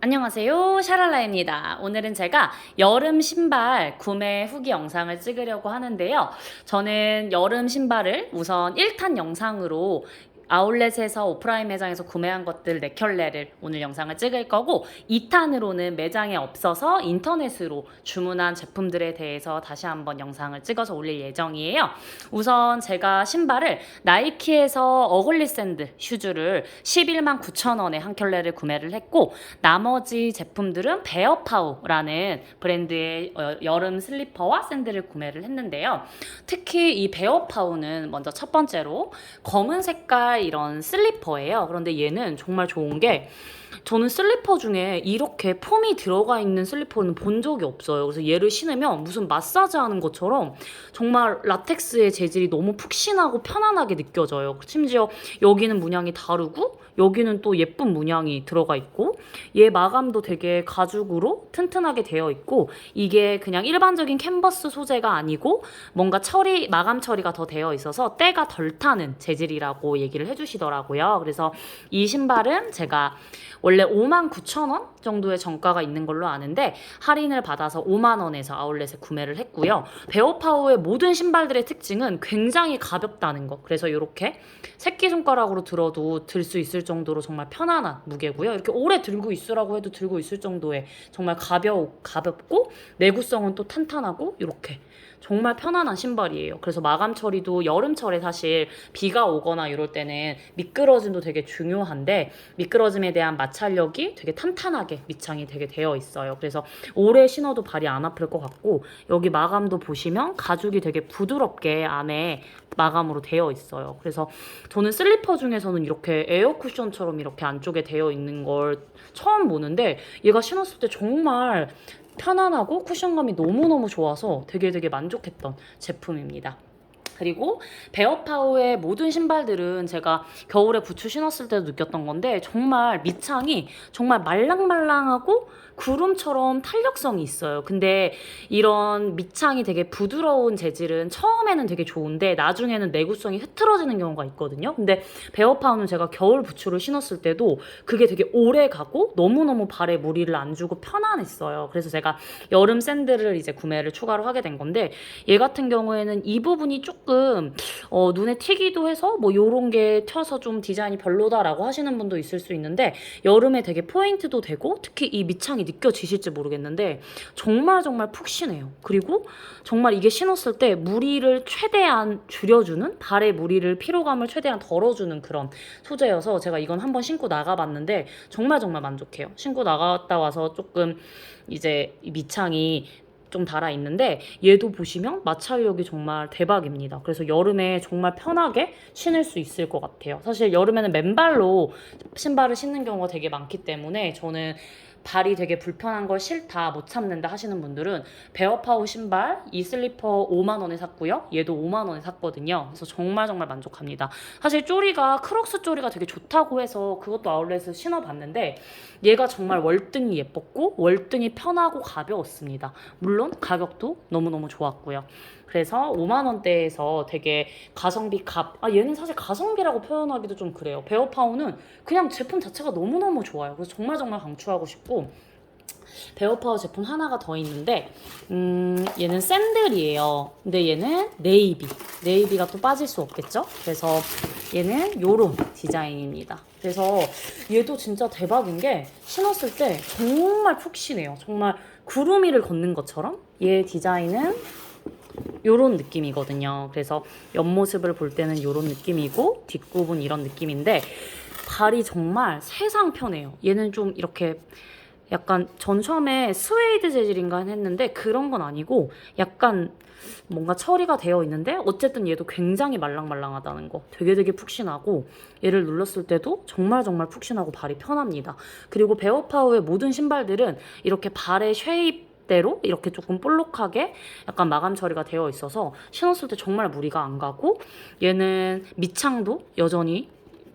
안녕하세요. 샤랄라입니다. 오늘은 제가 여름 신발 구매 후기 영상을 찍으려고 하는데요. 저는 여름 신발을 우선 1탄 영상으로 아울렛에서 오프라인 매장에서 구매한 것들 4켤레를 오늘 영상을 찍을 거고 2탄으로는 매장에 없어서 인터넷으로 주문한 제품들에 대해서 다시 한번 영상을 찍어서 올릴 예정이에요. 우선 제가 신발을 나이키에서 어글리 샌드 슈즈를 11만 9천 원에 한 켤레를 구매를 했고 나머지 제품들은 베어파우라는 브랜드의 어, 여름 슬리퍼와 샌들을 구매를 했는데요. 특히 이 베어파우는 먼저 첫 번째로 검은 색깔 이런 슬리퍼예요. 그런데 얘는 정말 좋은 게 저는 슬리퍼 중에 이렇게 폼이 들어가 있는 슬리퍼는 본 적이 없어요. 그래서 얘를 신으면 무슨 마사지 하는 것처럼 정말 라텍스의 재질이 너무 푹신하고 편안하게 느껴져요. 심지어 여기는 문양이 다르고 여기는 또 예쁜 문양이 들어가 있고 얘 마감도 되게 가죽으로 튼튼하게 되어 있고 이게 그냥 일반적인 캔버스 소재가 아니고 뭔가 처리 마감 처리가 더 되어 있어서 때가 덜 타는 재질이라고 얘기를 해주시더라고요. 그래서 이 신발은 제가 원래 5만 9천 원 정도의 정가가 있는 걸로 아는데 할인을 받아서 5만 원에서 아울렛에 구매를 했고요. 베어파워의 모든 신발들의 특징은 굉장히 가볍다는 거. 그래서 이렇게 새끼 손가락으로 들어도 들 수 있을 정도로 정말 편안한 무게고요. 이렇게 오래 들고 있으라고 해도 들고 있을 정도의 정말 가벼 가볍고 내구성은 또 탄탄하고 이렇게 정말 편안한 신발이에요. 그래서 마감 처리도 여름철에 사실 비가 오거나 이럴 때는 미끄러짐도 되게 중요한데 미끄러짐에 대한 마찰력이 되게 탄탄하게 밑창이 되게 되어 있어요. 그래서 오래 신어도 발이 안 아플 것 같고 여기 마감도 보시면 가죽이 되게 부드럽게 안에 마감으로 되어 있어요. 그래서 저는 슬리퍼 중에서는 이렇게 에어 쿠션처럼 이렇게 안쪽에 되어 있는 걸 처음 보는데 얘가 신었을 때 정말 편안하고 쿠션감이 너무너무 좋아서 되게 되게 만족했던 제품입니다. 그리고 베어파우의 모든 신발들은 제가 겨울에 부츠 신었을 때도 느꼈던 건데 정말 밑창이 정말 말랑말랑하고 구름처럼 탄력성이 있어요. 근데 이런 밑창이 되게 부드러운 재질은 처음에는 되게 좋은데 나중에는 내구성이 흐트러지는 경우가 있거든요. 근데 베어파우는 제가 겨울 부츠를 신었을 때도 그게 되게 오래 가고 너무너무 발에 무리를 안 주고 편안했어요. 그래서 제가 여름 샌들을 이제 구매를 추가로 하게 된 건데 얘 같은 경우에는 이 부분이 조금 어, 눈에 튀기도 해서 뭐 요런 게 튀어서 좀 디자인이 별로다라고 하시는 분도 있을 수 있는데 여름에 되게 포인트도 되고 특히 이 밑창이 느껴지실지 모르겠는데 정말 정말 푹신해요. 그리고 정말 이게 신었을 때 무리를 최대한 줄여주는 발의 무리를 피로감을 최대한 덜어주는 그런 소재여서 제가 이건 한번 신고 나가봤는데 정말 정말 만족해요. 신고 나갔다 와서 조금 이제 이 밑창이 좀 달아 있는데 얘도 보시면 마찰력이 정말 대박입니다. 그래서 여름에 정말 편하게 신을 수 있을 것 같아요. 사실 여름에는 맨발로 신발을 신는 경우가 되게 많기 때문에 저는 발이 되게 불편한 걸 싫다 못 참는다 하시는 분들은 베어파우 신발 이 슬리퍼 5만 원에 샀고요. 얘도 5만 원에 샀거든요. 그래서 정말 정말 만족합니다. 사실 쪼리가 크록스 쪼리가 되게 좋다고 해서 그것도 아울렛에서 신어봤는데 얘가 정말 월등히 예뻤고 월등히 편하고 가벼웠습니다. 물론 가격도 너무너무 좋았고요. 그래서 5만 원대에서 되게 가성비 값. 아 얘는 사실 가성비라고 표현하기도 좀 그래요. 베어파우는 그냥 제품 자체가 너무너무 좋아요. 그래서 정말 정말 강추하고 싶고 베어파워 제품 하나가 더 있는데 음, 얘는 샌들이에요. 근데 얘는 네이비. 네이비가 또 빠질 수 없겠죠? 그래서 얘는 요런 디자인입니다. 그래서 얘도 진짜 대박인 게 신었을 때 정말 푹신해요. 정말 구름 위를 걷는 것처럼 얘 디자인은 요런 느낌이거든요. 그래서 옆모습을 볼 때는 요런 느낌이고 뒷굽은 이런 느낌인데 발이 정말 세상 편해요. 얘는 좀 이렇게 약간 전 처음에 스웨이드 재질인가 했는데 그런 건 아니고 약간 뭔가 처리가 되어 있는데 어쨌든 얘도 굉장히 말랑말랑하다는 거 되게 되게 푹신하고 얘를 눌렀을 때도 정말 정말 푹신하고 발이 편합니다. 그리고 베어파우의 모든 신발들은 이렇게 발의 쉐입 대로 이렇게 조금 볼록하게 약간 마감 처리가 되어 있어서 신었을 때 정말 무리가 안 가고 얘는 밑창도 여전히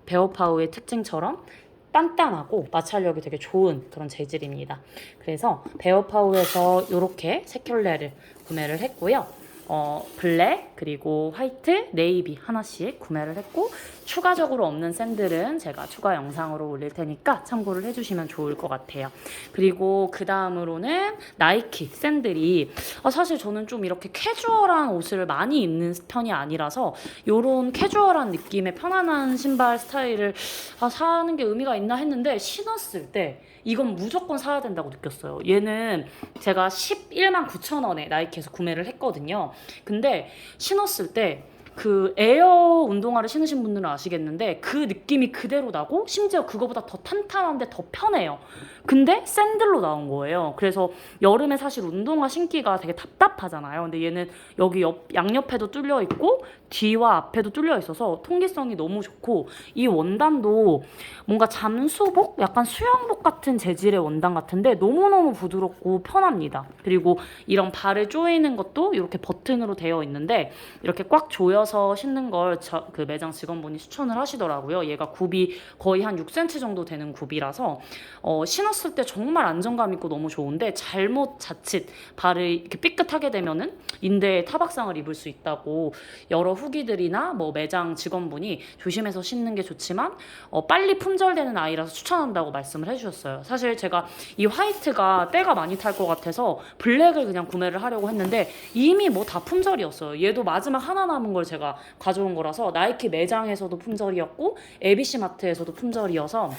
베어파우의 특징처럼 단단하고 마찰력이 되게 좋은 그런 재질입니다. 그래서 베어파우에서 이렇게 세 켤레를 구매를 했고요. 어, 블랙 그리고 화이트, 네이비 하나씩 구매를 했고 추가적으로 없는 샌들은 제가 추가 영상으로 올릴 테니까 참고를 해주시면 좋을 것 같아요. 그리고 그 다음으로는 나이키 샌들이 아, 사실 저는 좀 이렇게 캐주얼한 옷을 많이 입는 편이 아니라서 요런 캐주얼한 느낌의 편안한 신발 스타일을 아, 사는 게 의미가 있나 했는데 신었을 때 이건 무조건 사야 된다고 느꼈어요. 얘는 제가 11만 9천 원에 나이키에서 구매를 했거든요. 근데 신었을 때 그 에어 운동화를 신으신 분들은 아시겠는데 그 느낌이 그대로 나고 심지어 그거보다 더 탄탄한데 더 편해요. 근데 샌들로 나온 거예요. 그래서 여름에 사실 운동화 신기가 되게 답답하잖아요. 근데 얘는 여기 옆 양옆에도 뚫려 있고 뒤와 앞에도 뚫려 있어서 통기성이 너무 좋고 이 원단도 뭔가 잠수복, 약간 수영복 같은 재질의 원단 같은데 너무너무 부드럽고 편합니다. 그리고 이런 발을 조이는 것도 이렇게 버튼으로 되어 있는데 이렇게 꽉 조여 서 신는 걸 그 매장 직원분이 추천을 하시더라고요. 얘가 굽이 거의 한 6cm 정도 되는 굽이라서 어, 신었을 때 정말 안정감 있고 너무 좋은데 잘못 자칫 발을 이렇게 삐끗하게 되면은 인대에 타박상을 입을 수 있다고 여러 후기들이나 뭐 매장 직원분이 조심해서 신는 게 좋지만 어, 빨리 품절되는 아이라서 추천한다고 말씀을 해주셨어요. 사실 제가 이 화이트가 때가 많이 탈 것 같아서 블랙을 그냥 구매를 하려고 했는데 이미 뭐 다 품절이었어요. 얘도 마지막 하나 남은 걸 제가 가져온 거라서 나이키 매장에서도 품절이었고 ABC 마트에서도 품절이어서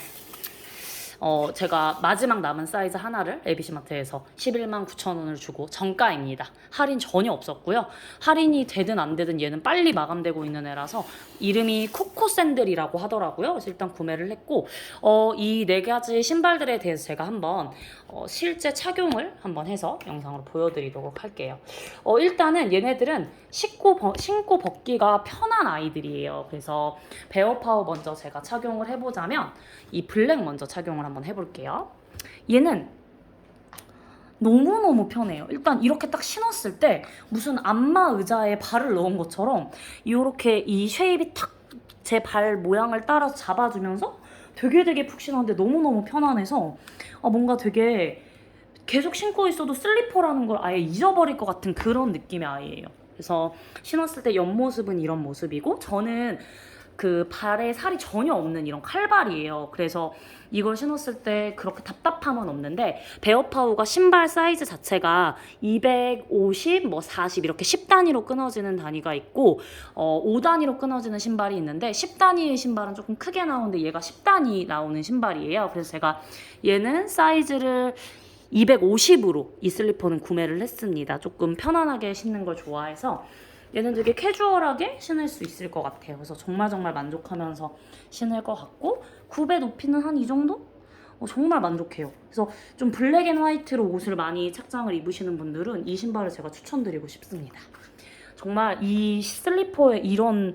어, 제가 마지막 남은 사이즈 하나를 ABC 마트에서 11만 9천 원을 주고 정가입니다. 할인 전혀 없었고요. 할인이 되든 안 되든 얘는 빨리 마감되고 있는 애라서 이름이 코코 샌들이라고 하더라고요. 그래서 일단 구매를 했고 어, 이 네 가지 신발들에 대해서 제가 한번 어, 실제 착용을 한번 해서 영상으로 보여드리도록 할게요. 어, 일단은 얘네들은 신고, 벗- 신고 벗기가 편한 아이들이에요. 그래서 베어파워 먼저 제가 착용을 해보자면 이 블랙 먼저 착용을 한번 해볼게요. 얘는 너무너무 편해요. 일단 이렇게 딱 신었을 때 무슨 안마 의자에 발을 넣은 것처럼 이렇게 이 쉐입이 탁 제 발 모양을 따라서 잡아주면서 되게 되게 푹신한데 너무너무 편안해서 아, 뭔가 되게 계속 신고 있어도 슬리퍼라는 걸 아예 잊어버릴 것 같은 그런 느낌의 아이예요. 그래서 신었을 때 옆모습은 이런 모습이고 저는 그 발에 살이 전혀 없는 이런 칼발이에요. 그래서 이걸 신었을 때 그렇게 답답함은 없는데 베어파우가 신발 사이즈 자체가 250, 뭐 40 이렇게 10단위로 끊어지는 단위가 있고 어, 5단위로 끊어지는 신발이 있는데 10단위의 신발은 조금 크게 나오는데 얘가 10단위 나오는 신발이에요. 그래서 제가 얘는 사이즈를 250으로 이 슬리퍼는 구매를 했습니다. 조금 편안하게 신는 걸 좋아해서 얘는 되게 캐주얼하게 신을 수 있을 것 같아요. 그래서 정말 정말 만족하면서 신을 것 같고 굽의 높이는 한 이 정도? 어, 정말 만족해요. 그래서 좀 블랙 앤 화이트로 옷을 많이 착장을 입으시는 분들은 이 신발을 제가 추천드리고 싶습니다. 정말 이 슬리퍼에 이런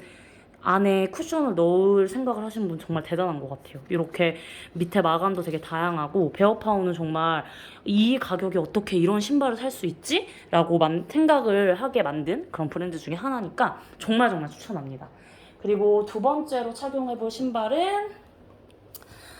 안에 쿠션을 넣을 생각을 하시는 분 정말 대단한 것 같아요. 이렇게 밑에 마감도 되게 다양하고 베어파우는 정말 이 가격에 어떻게 이런 신발을 살 수 있지? 라고 만, 생각을 하게 만든 그런 브랜드 중에 하나니까 정말 정말 추천합니다. 그리고 두 번째로 착용해볼 신발은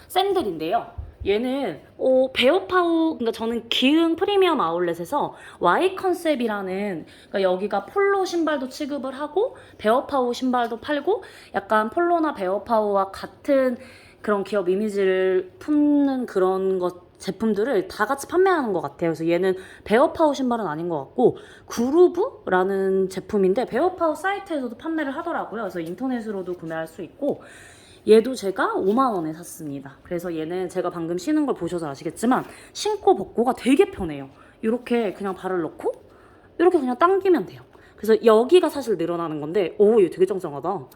샌들인데요. 얘는 어, 베어파우 그러니까 저는 기흥 프리미엄 아울렛에서 Y 컨셉이라는 그러니까 여기가 폴로 신발도 취급을 하고 베어파우 신발도 팔고 약간 폴로나 베어파우와 같은 그런 기업 이미지를 품는 그런 것 제품들을 다 같이 판매하는 것 같아요. 그래서 얘는 베어파우 신발은 아닌 것 같고 그루브라는 제품인데 베어파우 사이트에서도 판매를 하더라고요. 그래서 인터넷으로도 구매할 수 있고 얘도 제가 5만 원에 샀습니다. 그래서 얘는 제가 방금 신은 걸 보셔서 아시겠지만 신고 벗고가 되게 편해요. 이렇게 그냥 발을 넣고 이렇게 그냥 당기면 돼요. 그래서 여기가 사실 늘어나는 건데 오, 얘 되게 짱짱하다.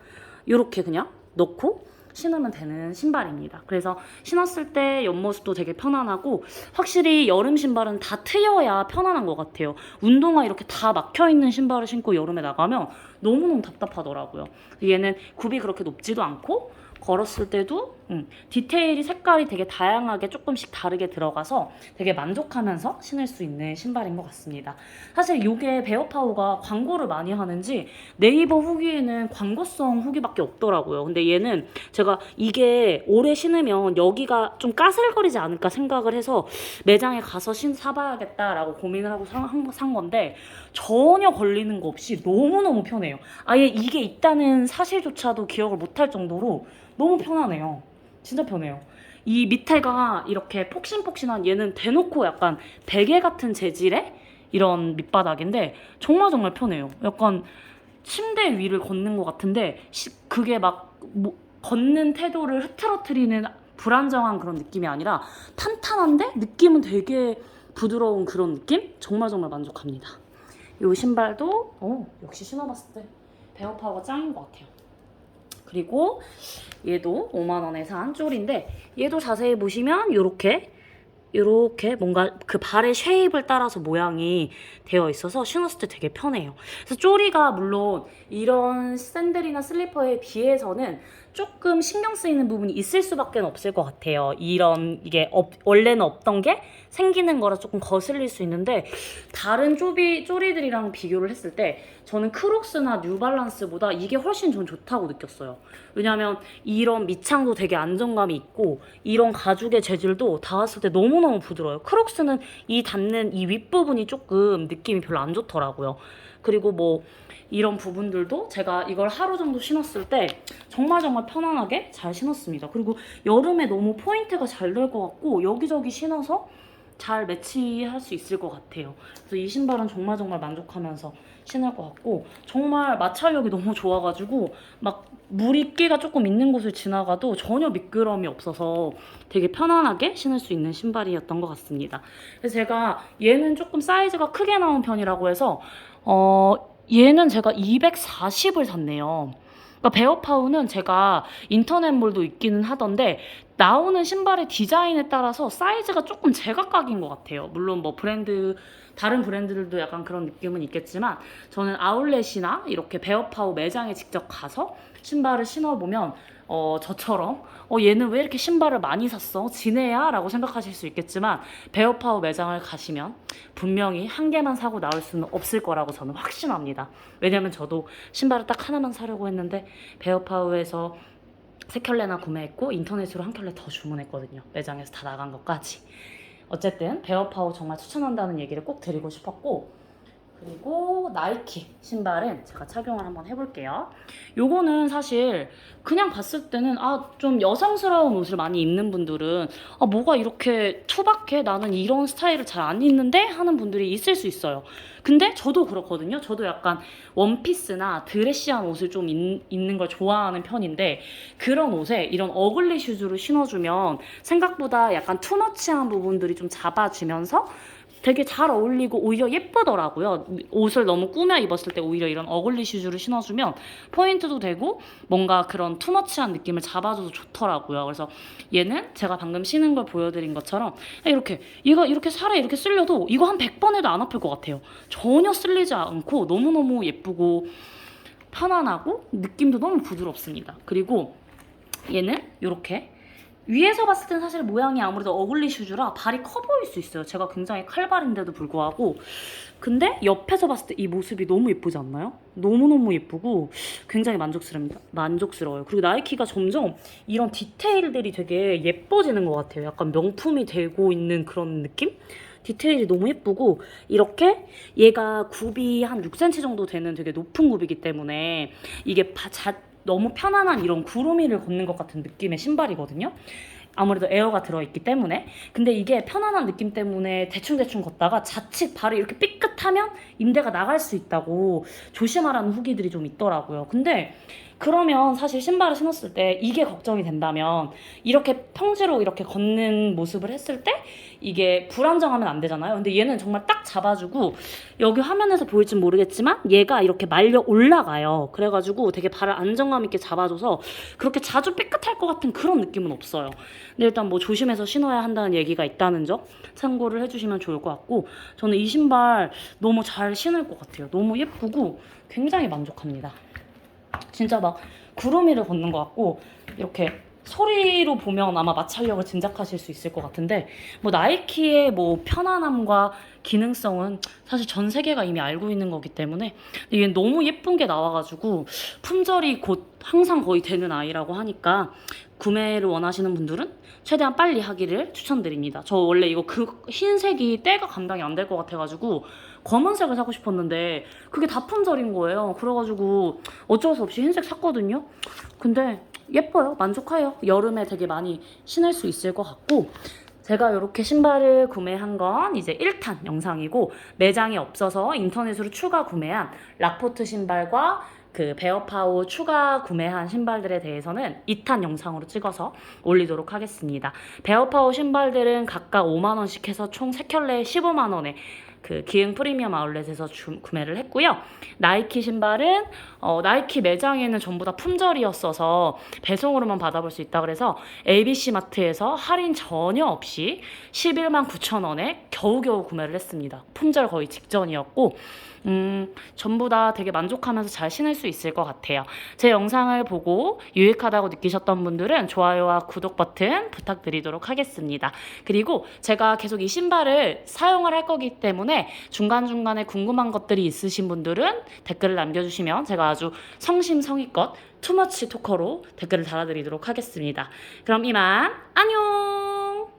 이렇게 그냥 넣고 신으면 되는 신발입니다. 그래서 신었을 때 옆모습도 되게 편안하고 확실히 여름 신발은 다 트여야 편안한 것 같아요. 운동화 이렇게 다 막혀 있는 신발을 신고 여름에 나가면 너무너무 답답하더라고요. 얘는 굽이 그렇게 높지도 않고 걸었을 때도 음, 디테일이 색깔이 되게 다양하게 조금씩 다르게 들어가서 되게 만족하면서 신을 수 있는 신발인 것 같습니다. 사실 이게 베어파우가 광고를 많이 하는지 네이버 후기에는 광고성 후기밖에 없더라고요. 근데 얘는 제가 이게 오래 신으면 여기가 좀 까슬거리지 않을까 생각을 해서 매장에 가서 신 사봐야겠다라고 고민을 하고 산, 한- 산 건데 전혀 걸리는 거 없이 너무너무 편해요. 아예 이게 있다는 사실조차도 기억을 못할 정도로 너무 편하네요. 진짜 편해요. 이 밑에가 이렇게 폭신폭신한 얘는 대놓고 약간 베개 같은 재질의 이런 밑바닥인데 정말 정말 편해요. 약간 침대 위를 걷는 것 같은데 시- 그게 막 뭐- 걷는 태도를 흐트러트리는 불안정한 그런 느낌이 아니라 탄탄한데 느낌은 되게 부드러운 그런 느낌? 정말 정말 만족합니다. 이 신발도 어, 역시 신어봤을 때 베어파워가 짱인 것 같아요. 그리고 얘도 5만 원에 산 쫄인데 얘도 자세히 보시면 이렇게 이렇게 뭔가 그 발의 쉐입을 따라서 모양이 되어 있어서 신었을 때 되게 편해요. 그래서 쪼리가 물론 이런 샌들이나 슬리퍼에 비해서는 조금 신경 쓰이는 부분이 있을 수밖에 없을 것 같아요. 이런 이게 없- 원래는 없던 게 생기는 거라 조금 거슬릴 수 있는데 다른 쪼비 쪼리들이랑 비교를 했을 때 저는 크록스나 뉴발란스보다 이게 훨씬 전 좋다고 느꼈어요. 왜냐하면 이런 밑창도 되게 안정감이 있고 이런 가죽의 재질도 닿았을 때 너무 너무 부드러워요. 크록스는 이 닿는 이 윗 부분이 조금 느낌이 별로 안 좋더라고요. 그리고 뭐 이런 부분들도 제가 이걸 하루 정도 신었을 때 정말 정말 편안하게 잘 신었습니다. 그리고 여름에 너무 포인트가 잘 될 것 같고 여기저기 신어서 잘 매치할 수 있을 것 같아요. 그래서 이 신발은 정말 정말 만족하면서 신을 것 같고 정말 마찰력이 너무 좋아가지고 막 물입기가 조금 있는 곳을 지나가도 전혀 미끄럼이 없어서 되게 편안하게 신을 수 있는 신발이었던 것 같습니다. 그래서 제가 얘는 조금 사이즈가 크게 나온 편이라고 해서 어 얘는 제가 240을 샀네요. 그러니까 베어파우는 제가 인터넷몰도 있기는 하던데 나오는 신발의 디자인에 따라서 사이즈가 조금 제각각인 것 같아요. 물론 뭐 브랜드 다른 브랜드들도 약간 그런 느낌은 있겠지만 저는 아울렛이나 이렇게 베어파우 매장에 직접 가서 신발을 신어보면 어, 저처럼 어, 얘는 왜 이렇게 신발을 많이 샀어? 지네야? 라고 생각하실 수 있겠지만 베어파우 매장을 가시면 분명히 한 개만 사고 나올 수는 없을 거라고 저는 확신합니다. 왜냐면 저도 신발을 딱 하나만 사려고 했는데 베어파우에서 세 켤레나 구매했고 인터넷으로 한 켤레 더 주문했거든요. 매장에서 다 나간 것까지. 어쨌든 베어파우 정말 추천한다는 얘기를 꼭 드리고 싶었고 그리고 나이키 신발은 제가 착용을 한번 해볼게요. 요거는 사실 그냥 봤을 때는 아 좀 여성스러운 옷을 많이 입는 분들은 아 뭐가 이렇게 투박해 나는 이런 스타일을 잘 안 입는데 하는 분들이 있을 수 있어요. 근데 저도 그렇거든요. 저도 약간 원피스나 드레시한 옷을 좀 입, 입는 걸 좋아하는 편인데 그런 옷에 이런 어글리 슈즈를 신어주면 생각보다 약간 투머치한 부분들이 좀 잡아주면서 되게 잘 어울리고 오히려 예쁘더라고요. 옷을 너무 꾸며 입었을 때 오히려 이런 어글리 슈즈를 신어주면 포인트도 되고 뭔가 그런 투머치한 느낌을 잡아줘서 좋더라고요. 그래서 얘는 제가 방금 신은 걸 보여드린 것처럼 이렇게 이거 이렇게 살에 이렇게 쓸려도 이거 한 100번 해도 안 아플 것 같아요. 전혀 쓸리지 않고 너무너무 예쁘고 편안하고 느낌도 너무 부드럽습니다. 그리고 얘는 이렇게 위에서 봤을 땐 사실 모양이 아무래도 어글리 슈즈라 발이 커 보일 수 있어요. 제가 굉장히 칼발인데도 불구하고. 근데 옆에서 봤을 때 이 모습이 너무 예쁘지 않나요? 너무너무 예쁘고 굉장히 만족스럽니다. 만족스러워요. 그리고 나이키가 점점 이런 디테일들이 되게 예뻐지는 것 같아요. 약간 명품이 되고 있는 그런 느낌? 디테일이 너무 예쁘고 이렇게 얘가 굽이 한 6cm 정도 되는 되게 높은 굽이기 때문에 이게 바- 자, 너무 편안한 이런 구루미를 걷는 것 같은 느낌의 신발이거든요. 아무래도 에어가 들어있기 때문에 근데 이게 편안한 느낌 때문에 대충대충 걷다가 자칫 발이 이렇게 삐끗하면 임대가 나갈 수 있다고 조심하라는 후기들이 좀 있더라고요 근데 그러면 사실 신발을 신었을 때 이게 걱정이 된다면 이렇게 평지로 이렇게 걷는 모습을 했을 때 이게 불안정하면 안 되잖아요. 근데 얘는 정말 딱 잡아주고 여기 화면에서 보일진 모르겠지만 얘가 이렇게 말려 올라가요. 그래가지고 되게 발을 안정감 있게 잡아줘서 그렇게 자주 삐끗할 것 같은 그런 느낌은 없어요. 근데 일단 뭐 조심해서 신어야 한다는 얘기가 있다는 점 참고를 해주시면 좋을 것 같고 저는 이 신발 너무 잘 신을 것 같아요. 너무 예쁘고 굉장히 만족합니다. 진짜 막 구름이를 걷는 것 같고 이렇게 소리로 보면 아마 마찰력을 짐작하실 수 있을 것 같은데 뭐 나이키의 뭐 편안함과 기능성은 사실 전 세계가 이미 알고 있는 거기 때문에 이게 너무 예쁜 게 나와가지고 품절이 곧 항상 거의 되는 아이라고 하니까 구매를 원하시는 분들은 최대한 빨리 하기를 추천드립니다. 저 원래 이거 그 흰색이 때가 감당이 안 될 것 같아가지고 검은색을 사고 싶었는데 그게 다 품절인 거예요. 그래가지고 어쩔 수 없이 흰색 샀거든요. 근데 예뻐요. 만족해요. 여름에 되게 많이 신을 수 있을 것 같고 제가 이렇게 신발을 구매한 건 이제 1탄 영상이고 매장에 없어서 인터넷으로 추가 구매한 락포트 신발과 그 베어파우 추가 구매한 신발들에 대해서는 2탄 영상으로 찍어서 올리도록 하겠습니다. 베어파우 신발들은 각각 5만 원씩 해서 총 3켤레 15만 원에 그 기흥 프리미엄 아울렛에서 주- 구매를 했고요. 나이키 신발은 어, 나이키 매장에는 전부 다 품절이었어서 배송으로만 받아볼 수 있다 그래서 ABC 마트에서 할인 전혀 없이 11만 9천 원에 겨우겨우 구매를 했습니다. 품절 거의 직전이었고 음, 전부 다 되게 만족하면서 잘 신을 수 있을 것 같아요. 제 영상을 보고 유익하다고 느끼셨던 분들은 좋아요와 구독 버튼 부탁드리도록 하겠습니다. 그리고 제가 계속 이 신발을 사용을 할 거기 때문에 중간중간에 궁금한 것들이 있으신 분들은 댓글을 남겨주시면 제가 아주 성심성의껏 투머치 토커로 댓글을 달아드리도록 하겠습니다. 그럼 이만 안녕!